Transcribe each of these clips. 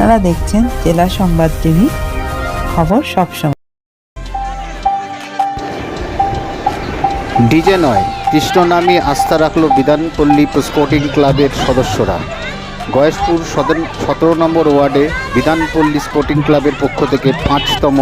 আপনারা দেখছেন জেলা সংবাদ টিভি, খবর সবসময় ডিজে নয়, কৃষ্ণ নামে আস্থা রাখল বিধানপল্লী স্পোর্টিং ক্লাবের সদস্যরা। গয়েশপুর সতেরো নম্বর ওয়ার্ডে বিধানপল্লী স্পোর্টিং ক্লাবের পক্ষ থেকে পাঁচতম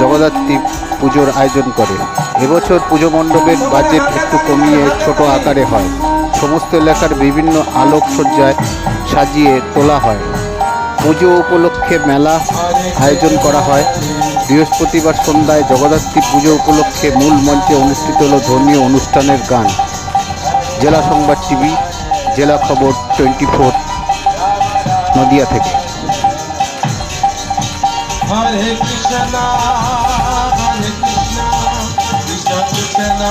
জগদ্ধাত্রী পুজোর আয়োজন করে। এবছর পুজো মণ্ডপের বাজেট একটু কমিয়ে ছোট আকারে হয়। সমস্ত এলাকার বিভিন্ন আলোকসজ্জায় সাজিয়ে তোলা হয়। পুজো উপলক্ষে মেলা আয়োজন করা হয়। বৃহস্পতিবার সন্ধ্যায় জগদ্ধাত্রী পুজো উপলক্ষে মূল মঞ্চে অনুষ্ঠিত হল ধর্মীয় অনুষ্ঠানের গান। জেলা সংবাদ টিভি জেলা খবর টোয়েন্টি ফোর নদিয়া থেকে। Hare Krishna, Krishna Krishna,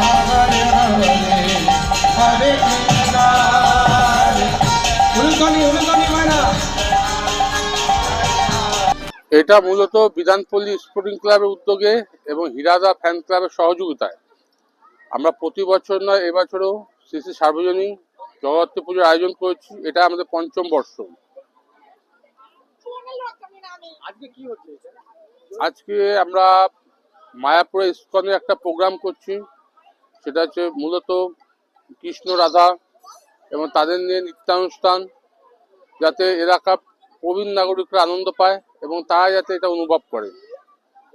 এটা মূলত বিধানপল্লী স্পোর্টিং ক্লাবের উদ্যোগে এবং হিরাদা ফ্যান ক্লাবের সহযোগিতায়। আমরা প্রতি বছর নয় এবছরও শ্রী সার্বজনীন জগদ্ধাত্রী পুজোর আয়োজন করেছি এটা আমাদের পঞ্চম বর্ষ। আজকে আমরা মায়াপুরে ইস্কনে একটা প্রোগ্রাম করছি সেটা হচ্ছে মূলত কৃষ্ণ রাধা এবং তাদের নিয়ে নৃত্যানুষ্ঠান যাতে এলাকার প্রবীণ নাগরিকরা আনন্দ পায়। এবং তারা যাতে এটা অনুভব করে।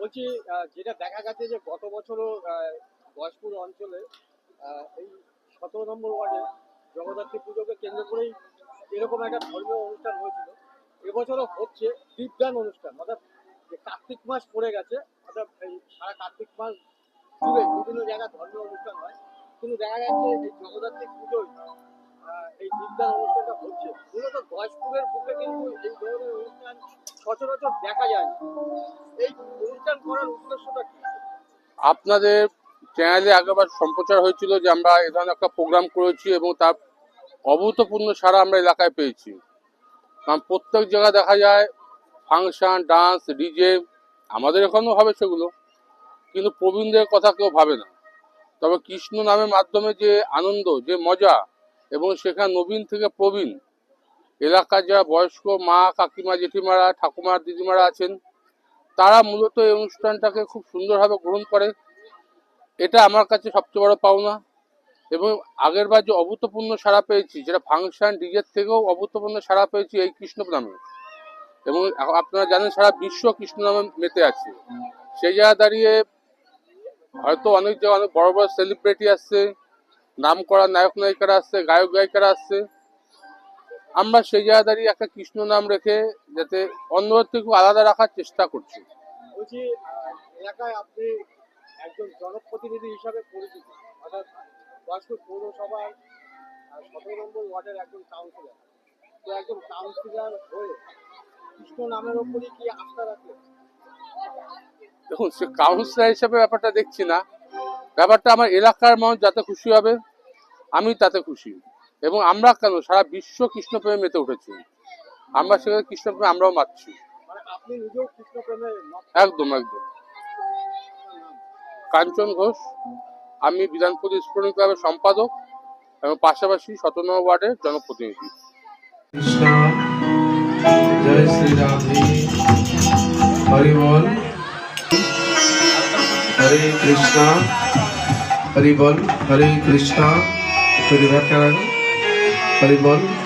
বলছি যেটা দেখা গেছে যে গত বছরও গয়েশপুর অঞ্চলে এই সতেরো নম্বর ওয়ার্ডে জগদ্ধাত্রী পুজোকে কেন্দ্র করেই এরকম একটা ধর্মীয় অনুষ্ঠান হয়েছিল। এবছরও হচ্ছে দীপদান অনুষ্ঠান, অর্থাৎ যে কার্তিক মাস পড়ে গেছে, অর্থাৎ এই সারা কার্তিক মাস জুড়ে বিভিন্ন জায়গায় ধর্মীয় অনুষ্ঠান হয়। কিন্তু দেখা যাচ্ছে এই জগদ্ধাত্রী পুজোয় এই অনুষ্ঠানটা হচ্ছে। মূলত বুকে কিন্তু এই ধরনের অনুষ্ঠান সচরাচর দেখা যায় এই অনুষ্ঠান করার উদ্দেশ্যটা কি? আপনাদের চ্যানেলে আগেবার সম্প্রচার হয়েছিল যে আমরা এ ধরনের একটা প্রোগ্রাম করেছি এবং তার অভূতপূর্ণ সারা আমরা এলাকায় পেয়েছি। কারণ প্রত্যেক জায়গায় দেখা যায় ফাংশন ডান্স ডিজে আমাদের এখানেও হবে সেগুলো। কিন্তু প্রবীণদের কথা কেউ ভাবে না। তবে কৃষ্ণ নামের মাধ্যমে যে আনন্দ, যে মজা এবং সেখানে নবীন থেকে প্রবীণ। এলাকার যারা বয়স্ক মা, কাকিমা, জেঠিমারা, ঠাকুমা, দিদিমারা আছেন, তারা মূলত এই অনুষ্ঠানটাকে খুব সুন্দরভাবে গ্রহণ করে। এটা আমার কাছে সবচেয়ে বড় পাওনা। এবং আগের বার যে অভূতপূর্ণ সাড়া পেয়েছি, যেটা ফাংশন ডিজের থেকেও অভূতপূর্ণ সাড়া পেয়েছি এই কৃষ্ণ নামে। এবং আপনারা জানেন সারা বিশ্ব কৃষ্ণ নামে মেতে আছে। সেই জায়গায় দাঁড়িয়ে হয়তো অনেক জায়গায় অনেক বড় বড় সেলিব্রিটি আসছে। নাম করা নায়ক নায়িকারা আসছে গায়ক গায়িকারা আসছে। আমরা সেই জায়গায় দাঁড়িয়ে একটা কৃষ্ণ নাম রেখে যাতে অন্যদের থেকে আলাদা রাখার চেষ্টা করছি। বলছি এলাকায় আপনি একজন জনপ্রতিনিধি হিসাবে পরিচিত অর্থাৎ বয়স্কুর পৌরসভার আহ, সতেরো নম্বর ওয়ার্ডের একজন কাউন্সিলর তো একজন কাউন্সিলর হয়ে কৃষ্ণ নামের ওপরই কি আস্থা রাখলেন? দেখুন সে কাউন্সিলর হিসাবে ব্যাপারটা দেখছি না। ব্যাপারটা আমার এলাকার মানুষ যাতে খুশি হবে আমি তাতে খুশি। এবং আমরা কেন? সারা বিশ্ব কৃষ্ণপ্রেমে মেতে উঠেছি। আমরা সেখানে কৃষ্ণপ্রেমে আমরাও মারছি মানে আপনি নিজেও কৃষ্ণ প্রেমে একদম একদম। কাঞ্চন ঘোষ আমি বিধানপল্লী স্পোর্টিং ক্লাবের সম্পাদক এবং পাশাপাশি সতেরো নম্বর ওয়ার্ডের জনপ্রতিনিধি। কৃষ্ণ জয় শ্রী রাম হরি বল। হরে কৃষ্ণ। হরি বল হরে কৃষ্ণ। একটু রিভার হরি বল।